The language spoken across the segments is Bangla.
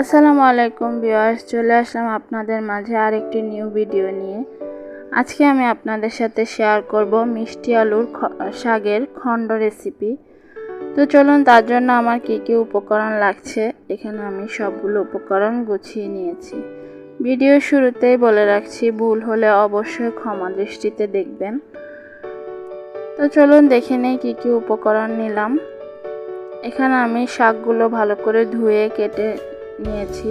আসসালামু আলাইকুম ভিউয়ার্স, চলে আসলাম আপনাদের মাঝে আরেকটি নিউ ভিডিও নিয়ে। আজকে আমি আপনাদের সাথে শেয়ার করব মিষ্টি আলুর শাকের খণ্ড রেসিপি তো চলুন, তার জন্য আমার কী কী উপকরণ লাগছে, এখানে আমি সবগুলো উপকরণ গুছিয়ে নিয়েছি। ভিডিও শুরুতেই বলে রাখছি, ভুল হলে অবশ্যই ক্ষমা দৃষ্টিতে দেখবেন। তো চলুন, দেখে নেই কী কী উপকরণ নিলাম। এখানে আমি শাকগুলো ভালো করে ধুয়ে, কেটে নিয়েছি।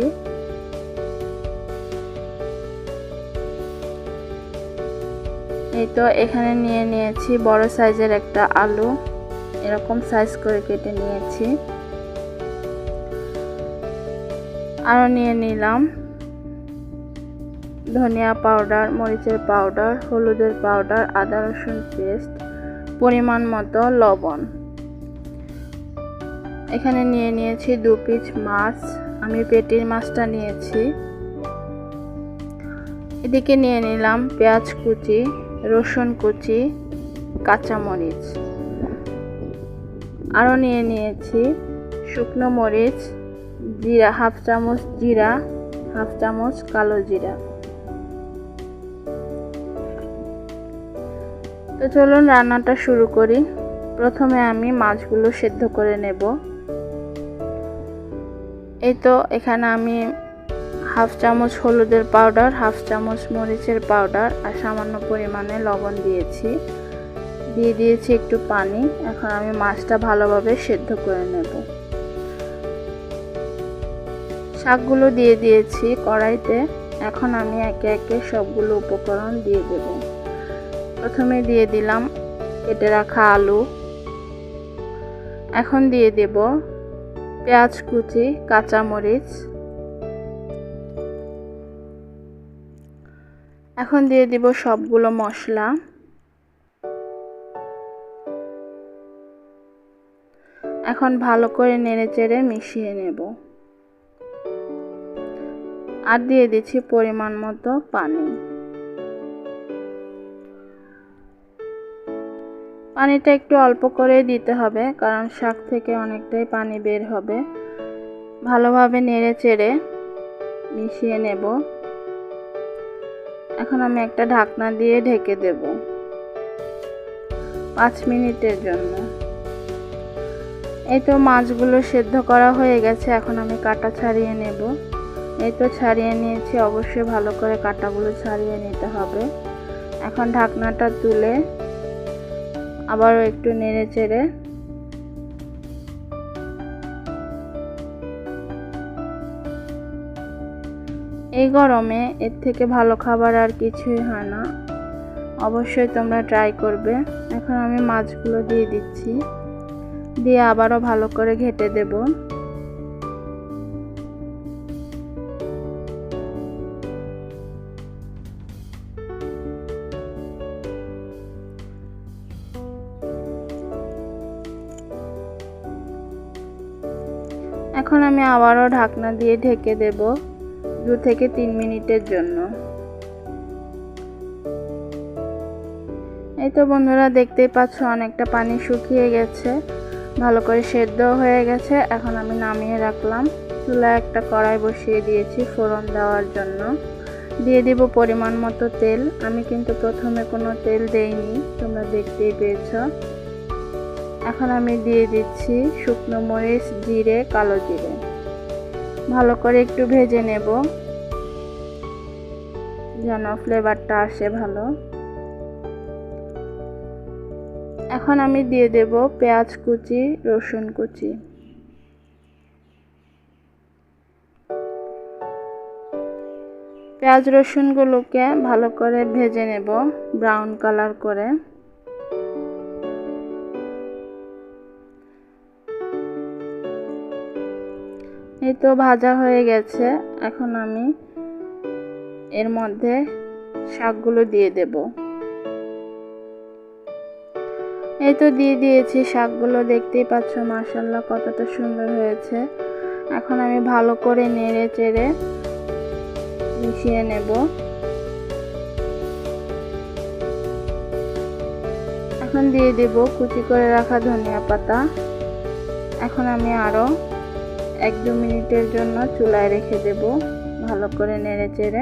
এই তো এখানে নিয়ে নিয়েছি বড় সাইজের একটা আলু। এরকম সাইজ করে কেটে নিয়েছি। আরও নিয়ে নিলাম। ধনিয়া পাউডার মরিচের পাউডার হলুদের পাউডার আদা রসুন পেস্ট পরিমাণ মতো লবণ। এখানে নিয়ে নিয়েছি দু পিস মাছ। আমি পেটির মাছটা নিয়েছি। এদিকে নিয়ে নিলাম পেঁয়াজ কুচি, রসুন কুচি, কাঁচামরিচ। আরও নিয়ে নিয়েছি শুকনো মরিচ, জিরা, হাফ চামচ জিরা, হাফ চামচ কালো জিরা। তো চলুন রান্নাটা শুরু করি। প্রথমে আমি মাছগুলো সেদ্ধ করে নেব। এই তো এখানে আমি হাফ চামচ হলুদের পাউডার, হাফ চামচ মরিচের পাউডার আর সামান্য পরিমাণে লবণ দিয়েছি। দিয়ে দিয়েছি একটু পানি। এখন আমি মাছটা ভালোভাবে সেদ্ধ করে নেব। শাকগুলো দিয়ে দিয়েছি কড়াইতে। এখন আমি একে একে সবগুলো উপকরণ দিয়ে দেব। প্রথমে দিয়ে দিলাম কেটে রাখা আলু। এখন দিয়ে দেব পেঁয়াজ কুচি, কাঁচামরিচ। এখন দিয়ে দিব সবগুলো মশলা। এখন ভালো করে নেড়ে চেড়ে মিশিয়ে নেব। আর দিয়ে দিচ্ছি পরিমাণ মতো পানি। পানিটা একটু অল্প করে দিতে হবে, কারণ শাক থেকে অনেকটাই পানি বের হবে। ভালোভাবে নেড়ে চেড়ে মিশিয়ে নেব। এখন আমি একটা ঢাকনা দিয়ে ঢেকে দেব। পাঁচ মিনিটের জন্য। এই তো মাছগুলো সেদ্ধ করা হয়ে গেছে, এখন আমি কাটা ছাড়িয়ে নেব। এই তো ছাড়িয়ে নিয়েছি, অবশ্যই ভালো করে কাটাগুলো ছাড়িয়ে নিতে হবে। এখন ঢাকনাটা তুলে আবারও একটু নেড়ে চেড়ে। এই গরমে এর থেকে ভালো খাবার আর কিছুই হয় না। অবশ্যই তোমরা ট্রাই করবে। এখন আমি মাছগুলো দিয়ে দিচ্ছি। দিয়ে আবারও ভালো করে ঘেটে দেব। এখন আমি আবারও ঢাকনা দিয়ে ঢেকে দেব দু থেকে তিন মিনিটের জন্য। এই তো বন্ধুরা, দেখতেই পাচ্ছ অনেকটা পানি শুকিয়ে গেছে। ভালো করে সেদ্ধ হয়ে গেছে। এখন আমি নামিয়ে রাখলাম। চুলায় একটা কড়াই বসিয়ে দিয়েছি ফোড়ন দেওয়ার জন্য। দিয়ে দিব পরিমাণ মতো তেল। আমি কিন্তু প্রথমে কোনো তেল দেইনি, তোমরা দেখতেই পেয়েছ। এখন আমি দিয়ে দিচ্ছি শুকনো মরিচ, জিরে, কালো জিরে। ভালো করে একটু ভেজে নেব, যেন ফ্লেভারটা আসে ভালো। এখন আমি দিয়ে দেব পেঁয়াজ কুচি, রসুন কুচি। পেঁয়াজ রসুনগুলোকে ভালো করে ভেজে নেব ব্রাউন কালার করে। এই তো ভাজা হয়ে গেছে। এখন আমি এর মধ্যে শাকগুলো দিয়ে দেব। এই তো দিয়ে দিয়েছি শাকগুলো, দেখতেই পাচ্ছ মার্শাল্লাহ কতটা সুন্দর হয়েছে। এখন আমি ভালো করে নেড়ে চেড়ে মিশিয়ে নেব। এখন দিয়ে দেব কুচি করে রাখা ধনিয়া পাতা। এখন আমি আরও এক দু মিনিটের জন্য চুলায় রেখে দেব ভালো করে নেড়ে চেড়ে।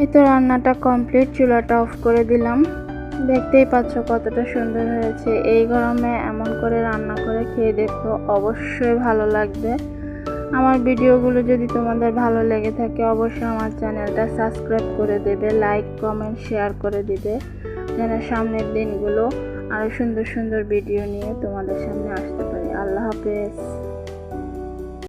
এই তো রান্নাটা কমপ্লিট, চুলাটা অফ করে দিলাম। দেখতেই পাচ্ছ কতটা সুন্দর হয়েছে। এই গরমে এমন করে রান্না করে খেয়ে দেখো, অবশ্যই ভালো লাগবে। আমার ভিডিওগুলো যদি তোমাদের ভালো লেগে থাকে, অবশ্যই আমার চ্যানেলটা সাবস্ক্রাইব করে দেবে, লাইক, কমেন্ট, শেয়ার করে দিবে। যেন সামনের দিনগুলো আরও সুন্দর সুন্দর ভিডিও নিয়ে তোমাদের সামনে আসতে পারি। আল্লাহ হাফেজ।